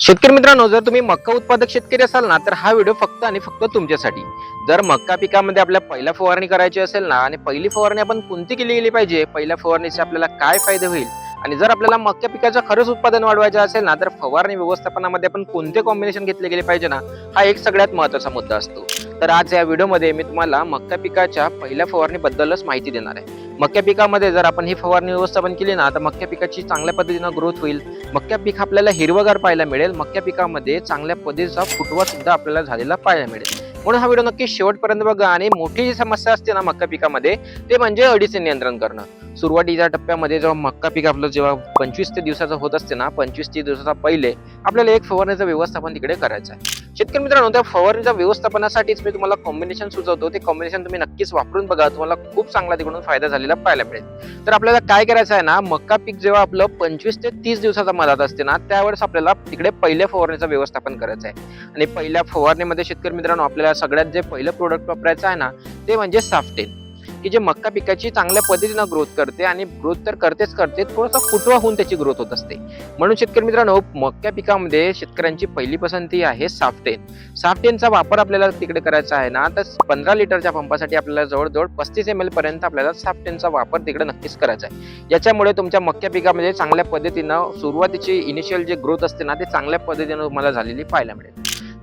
शेतकरी मित्रांनो जर तुम्ही मक्का उत्पादक शेतकरी असाल ना तर हा व्हिडिओ फक्त आणि फक्त तुमच्यासाठी. जर मक्का पिकामध्ये आपल्या पहिला फवारणी करायची असेल ना आणि पहिली फवारणी आपण कोणती केली गेली पाहिजे? पहिल्या फवारणीचे आपल्याला काय फायदे होईल? आणि जर आपल्याला मक्का पिकाचं खरंच उत्पादन वाढवायचं असेल ना तर फवारणी व्यवस्थापनामध्ये आपण कोणते कॉम्बिनेशन घेतले गेले पाहिजे ना हा एक सगळ्यात महत्त्वाचा मुद्दा असतो. तर आज या व्हिडिओमध्ये मी तुम्हाला मक्का पिकाच्या पहिल्या फवारणीबद्दलच माहिती देणार आहे. मक्या पिकामध्ये जर आपण ही फवारणी व्यवस्थापन केली ना तर मक्या पिकाची चांगल्या पद्धतीनं ग्रोथ होईल. मक्या पीक आपल्याला हिरवगार पाहायला मिळेल. मक्या पिकामध्ये चांगल्या पद्धतीचा फुटवा सुद्धा आपल्याला झालेला पाहायला मिळेल. म्हणून हा व्हिडिओ नक्की शेवटपर्यंत बघा आणि मोठी जी समस्या असते ना मक्का पिकामध्ये ते म्हणजे अडीचे नियंत्रण करणं. सुरुवातीच्या टप्प्यामध्ये जेव्हा मक्का पीक आपलं जेव्हा पंचवीस ते दिवसाचं होत असते ना पंचवीस ते दिवसाचा पहिले आपल्याला एक फवारणीचं व्यवस्थापन तिकडे करायचं आहे. शेतकरी मित्रांनो त्या फवारणीच्या व्यवस्थापनासाठीच मी तुम्हाला कॉम्बिनेशन सुचवतो. ते कॉम्बिनेशन तुम्ही नक्कीच वापरून बघा. तुम्हाला खूप चांगला तिकडून फायदा झालेला पाहायला मिळेल. तर आपल्याला काय करायचं आहे ना मक्का पीक जेव्हा आपलं पंचवीस ते तीस दिवसाचा मधात असते ना त्यावेळेस आपल्याला तिकडे पहिल्या फवारणीचं व्यवस्थापन करायचं आहे. आणि पहिल्या फवारणीमध्ये शेतकरी मित्रांनो आपल्याला सगळ्यात जे पहिलं प्रोडक्ट वापरायचं आहे ना ते म्हणजे साफ्टेन की जे मक्का पिकाची चांगल्या पद्धतीनं ग्रोथ करते आणि ग्रोथ तर करतेच करते थोडासा फुटवा होऊन त्याची ग्रोथ होत असते. म्हणून शेतकरी मित्रांनो मक्का पिकामध्ये शेतकऱ्यांची पहिली पसंती आहे साफ्टेन. साफ्टेनचा वापर आपल्याला तिकडे करायचा आहे ना तर पंधरा लिटरच्या पंपासाठी आपल्याला जवळजवळ पस्तीस एम एल पर्यंत आपल्याला साफ्टेनचा वापर तिकडे नक्कीच करायचा आहे. याच्यामुळे तुमच्या मक्या पिकामध्ये चांगल्या पद्धतीनं सुरुवातीची इनिशियल जे ग्रोथ असते ना ते चांगल्या पद्धतीनं तुम्हाला झालेली पाहायला मिळेल.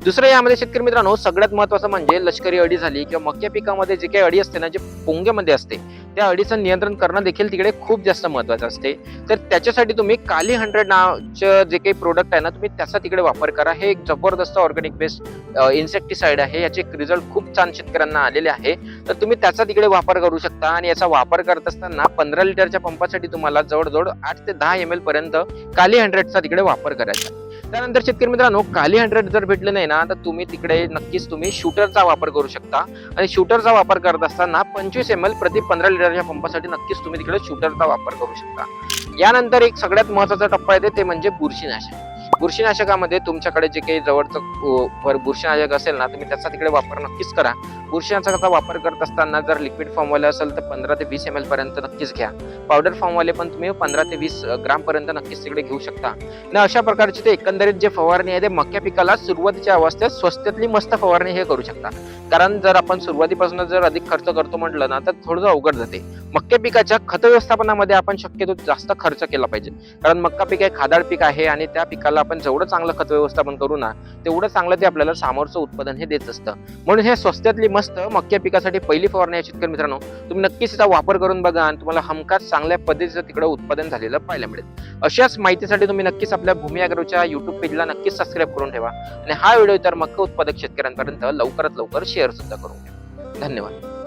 दुसरं यामध्ये शेतकरी मित्रांनो सगळ्यात महत्वाचं म्हणजे लष्करी अडी झाली किंवा मक्या पिकामध्ये जे काही अडी असते ना जे पोंग्यामध्ये असते त्या अडीचं नियंत्रण करणं देखील तिकडे खूप जास्त महत्वाचं असते. तर त्याच्यासाठी तुम्ही काली हंड्रेड नावचं जे काही प्रोडक्ट आहे ना तुम्ही त्याचा तिकडे वापर करा. हे एक जबरदस्त ऑर्गॅनिक बेस्ड इन्सेक्टिसाइड आहे. याचे रिझल्ट खूप छान शेतकऱ्यांना आलेले आहे. तर तुम्ही त्याचा तिकडे वापर करू शकता आणि याचा वापर करत असताना पंधरा लिटरच्या पंपासाठी तुम्हाला जवळजवळ आठ ते दहा एम एल पर्यंत काली हंड्रेडचा तिकडे वापर करायचा त्यानंतर शेतकरी मित्रांनो काली हंड्रेड जर भेटले नाही ना तर तुम्ही तिकडे नक्कीच तुम्ही शूटरचा वापर करू शकता. आणि शूटरचा वापर करत असताना पंचवीस एम एल प्रति पंधरा लिटरच्या पंपासाठी नक्कीच तुम्ही तिकडे शूटरचा वापर करू शकता. यानंतर एक सगळ्यात महत्त्वाचा टप्पा येते ते म्हणजे बुरशीनाशक. बुरशीनाशकामध्ये तुमच्याकडे जे काही जवळचं बुरशीनाशक असेल ना तुम्ही त्याचा तिकडे वापर नक्कीच करा. बुरशीनाशकाचा वापर करत असताना जर लिक्विड फॉर्मवाले असेल तर पंधरा ते वीस एम एल पर्यंत नक्कीच घ्या. पावडर फॉर्मवाले पण तुम्ही पंधरा ते वीस ग्राम पर्यंत नक्कीच तिकडे घेऊ शकता. आणि अशा प्रकारची ते एकंदरीत जे फवारणी आहे ते मक्या पिकाला सुरुवातीच्या अवस्थेत स्वस्तातली मस्त फवारणी हे करू शकता. कारण जर आपण सुरुवातीपासून जर अधिक खर्च करतो म्हटलं ना तर थोडं अवघड जाते. मक्के पिकाच्या खत व्यवस्थापनामध्ये आपण शक्यतो जास्त खर्च केला पाहिजे. कारण मक्का पीक हे खादाड पीक आहे आणि त्या पिकाला आपण जेवढं चांगलं खत व्यवस्थापन करू ना तेवढं चांगलं ते आपल्याला सामोरचं उत्पादन हे देत असतं. म्हणून हे स्वस्तातली मस्त मक्या पिकासाठी पहिली फवारणी आहे शेतकरी मित्रांनो तुम्ही नक्कीच त्याचा वापर करून बघा आणि तुम्हाला हमखास चांगल्या पद्धतीचं तिकडे उत्पादन झालेलं पाहायला मिळेल. अशाच माहितीसाठी तुम्ही नक्कीच आपल्या भूमी अग्रोच्या युट्यूब पेजला नक्कीच सबस्क्राईब करून ठेवा. आणि हा व्हिडिओ तर मक्का उत्पादक शेतकऱ्यांपर्यंत लवकरात लवकर शेअर सुद्धा करून घ्या. धन्यवाद.